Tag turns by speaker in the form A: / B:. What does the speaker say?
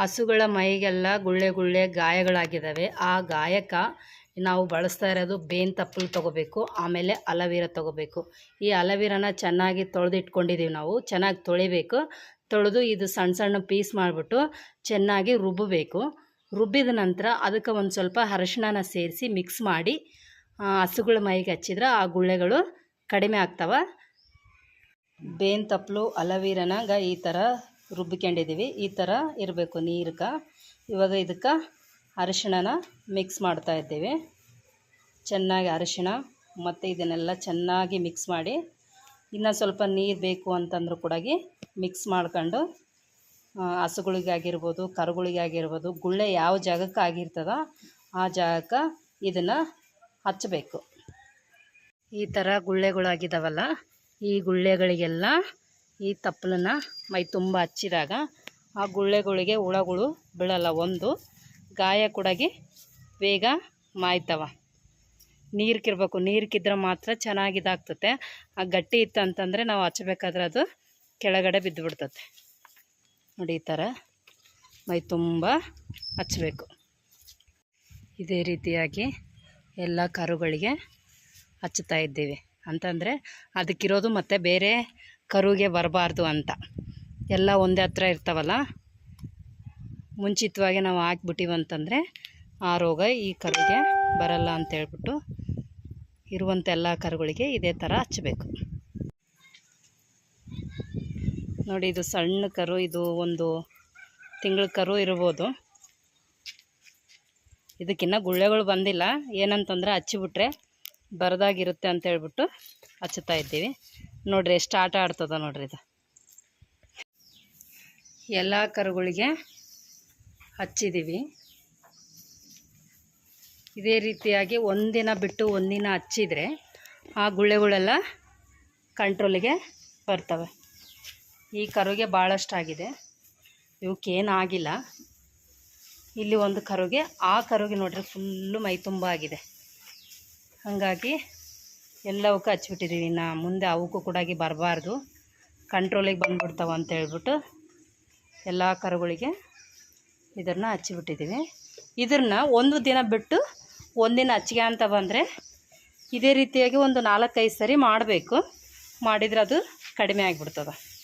A: ಹಸುಗಳ ಮೈಗೆಲ್ಲ ಗುಳ್ಳೆ ಗುಳ್ಳೆ ಗಾಯಗಳಾಗಿದ್ದಾವೆ. ಆ ಗಾಯಕ ನಾವು ಬಳಸ್ತಾ ಇರೋದು ಬೇನ್ ತಪ್ಪಲು ತೊಗೋಬೇಕು, ಆಮೇಲೆ ಅಲವೀರ ತೊಗೋಬೇಕು. ಈ ಅಲವೀರನ ಚೆನ್ನಾಗಿ ತೊಳೆದಿಟ್ಕೊಂಡಿದ್ದೀವಿ ನಾವು, ಚೆನ್ನಾಗಿ ತೊಳಿಬೇಕು. ತೊಳೆದು ಇದು ಸಣ್ಣ ಸಣ್ಣ ಪೀಸ್ ಮಾಡಿಬಿಟ್ಟು ಚೆನ್ನಾಗಿ ರುಬ್ಬಬೇಕು. ರುಬ್ಬಿದ ನಂತರ ಅದಕ್ಕೆ ಒಂದು ಸ್ವಲ್ಪ ಅರಿಶಿಣನ ಸೇರಿಸಿ ಮಿಕ್ಸ್ ಮಾಡಿ ಹಸುಗಳ ಮೈಗೆ ಹಚ್ಚಿದ್ರೆ ಆ ಗುಳ್ಳೆಗಳು ಕಡಿಮೆ ಆಗ್ತವೆ. ಬೇನ್ ತಪ್ಪಲು ಅಲವೀರನಾಗ ಈ ಥರ ರುಬ್ಬಿಕೊಂಡಿದ್ದೀವಿ. ಈ ಥರ ಇರಬೇಕು ನೀರ್ಗೆ. ಇವಾಗ ಇದಕ್ಕೆ ಅರಿಶಿಣನ ಮಿಕ್ಸ್ ಮಾಡ್ತಾ ಇದ್ದೀವಿ. ಚೆನ್ನಾಗಿ ಅರಿಶಿಣ ಮತ್ತು ಇದನ್ನೆಲ್ಲ ಚೆನ್ನಾಗಿ ಮಿಕ್ಸ್ ಮಾಡಿ ಇನ್ನೂ ಸ್ವಲ್ಪ ನೀರು ಬೇಕು ಅಂತಂದ್ರೂ ಕೂಡ ಮಿಕ್ಸ್ ಮಾಡ್ಕೊಂಡು ಕರುಗಳಿಗೆ ಆಗಿರ್ಬೋದು ಗುಳ್ಳೆ ಯಾವ ಜಾಗಕ್ಕೆ ಆಗಿರ್ತದ ಆ ಜಾಗಕ್ಕೆ ಇದನ್ನು ಹಚ್ಚಬೇಕು. ಈ ಥರ ಗುಳ್ಳೆಗಳಾಗಿದ್ದಾವಲ್ಲ ಈ ಗುಳ್ಳೆಗಳಿಗೆಲ್ಲ ಈ ತಪ್ಪಲನ್ನ ಮೈ ತುಂಬ ಹಚ್ಚಿದಾಗ ಆ ಗುಳ್ಳೆಗಳಿಗೆ ಹುಳಗಳು ಬೀಳಲ್ಲ. ಒಂದು, ಗಾಯ ಕೂಡಾಗಿ ಬೇಗ ಮಾಯ್ತವ. ನೀರಿಕಿರಬೇಕು ನೀರ್ ಕಿದ್ರೆ ಮಾತ್ರ ಚೆನ್ನಾಗಿ ಇದಾಗ್ತತೆ ಆ ಗಟ್ಟಿ ಇತ್ತು ಅಂತಂದರೆ ನಾವು ಹಚ್ಚಬೇಕಾದ್ರೆ ಅದು ಕೆಳಗಡೆ ಬಿದ್ದು ಬಿಡ್ತತೆ ನೋಡಿ ಈ ಥರ ಮೈ ತುಂಬ ಹಚ್ಚಬೇಕು ಇದೇ ರೀತಿಯಾಗಿ ಎಲ್ಲ ಕರುಗಳಿಗೆ ಹಚ್ಚುತ್ತಾ ಇದ್ದೀವಿ. ಅಂತಂದರೆ ಅದಕ್ಕಿರೋದು ಮತ್ತು ಬೇರೆ ಕರುಗೆ ಬರಬಾರ್ದು ಅಂತ. ಎಲ್ಲ ಒಂದೇ ಹತ್ರ ಇರ್ತಾವಲ್ಲ? ಮುಂಚಿತವಾಗಿ ನಾವು ಹಾಕ್ಬಿಟ್ಟಿವಿ ಅಂತಂದರೆ ಆ ರೋಗ ಈ ಕರುಗೆ ಬರಲ್ಲ ಅಂತ ಹೇಳ್ಬಿಟ್ಟು ಇರುವಂಥ ಎಲ್ಲ ಕರುಗಳಿಗೆ ಇದೇ ಥರ ಹಚ್ಚಬೇಕು. ನೋಡಿ, ಇದು ಸಣ್ಣ ಕರು, ಇದು ಒಂದು ತಿಂಗಳ ಕರು ಇರ್ಬೋದು. ಇದಕ್ಕಿನ್ನ ಗುಳ್ಳೆಗಳು ಬಂದಿಲ್ಲ. ಏನಂತಂದ್ರೆ ಹಚ್ಚಿಬಿಟ್ರೆ ಬರದಾಗಿರುತ್ತೆ ಅಂತ ಹೇಳ್ಬಿಟ್ಟು ಹಚ್ಚುತ್ತಾ ಇದ್ದೀವಿ. ನೋಡ್ರಿ ಎಷ್ಟು ಆಟ ಆಡ್ತದ ನೋಡ್ರಿ ಇದು. ಎಲ್ಲ ಕರುಗಳಿಗೆ ಹಚ್ಚಿದ್ದೀವಿ ಇದೇ ರೀತಿಯಾಗಿ ಒಂದಿನ ಬಿಟ್ಟು ಒಂದಿನ ಹಚ್ಚಿದರೆ ಆ ಗುಳ್ಳೆಗಳೆಲ್ಲ ಕಂಟ್ರೋಲಿಗೆ ಬರ್ತವೆ. ಈ ಕರುಗೆ ಭಾಳಷ್ಟಾಗಿದೆ ಇವಕ್ಕೇನು ಆಗಿಲ್ಲ. ಇಲ್ಲಿ ಒಂದು ಕರುಗೆ, ಆ ಕರುಗೆ ನೋಡ್ರಿ ಫುಲ್ಲು ಮೈ ತುಂಬ ಆಗಿದೆ. ಹಾಗಾಗಿ ಎಲ್ಲವಕ್ಕೂ ಹಚ್ಬಿಟ್ಟಿದ್ದೀವಿ ಇನ್ನು ಮುಂದೆ ಅವಕ್ಕೂ ಕೂಡ ಬರಬಾರ್ದು. ಕಂಟ್ರೋಲಿಗೆ ಬಂದ್ಬಿಡ್ತಾವ ಅಂತ ಹೇಳ್ಬಿಟ್ಟು ಎಲ್ಲ ಕರುಗಳಿಗೆ ಇದನ್ನು ಹಚ್ಚಿಬಿಟ್ಟಿದ್ದೀವಿ ಇದನ್ನ ಒಂದು ದಿನ ಬಿಟ್ಟು ಒಂದಿನ ಹಚ್ಚಿಗೆ ಅಂತ ಬಂದರೆ ಇದೇ ರೀತಿಯಾಗಿ ಒಂದು ನಾಲ್ಕೈದು ಸರಿ ಮಾಡಬೇಕು. ಮಾಡಿದರೆ ಅದು ಕಡಿಮೆ ಆಗಿಬಿಡ್ತದೆ.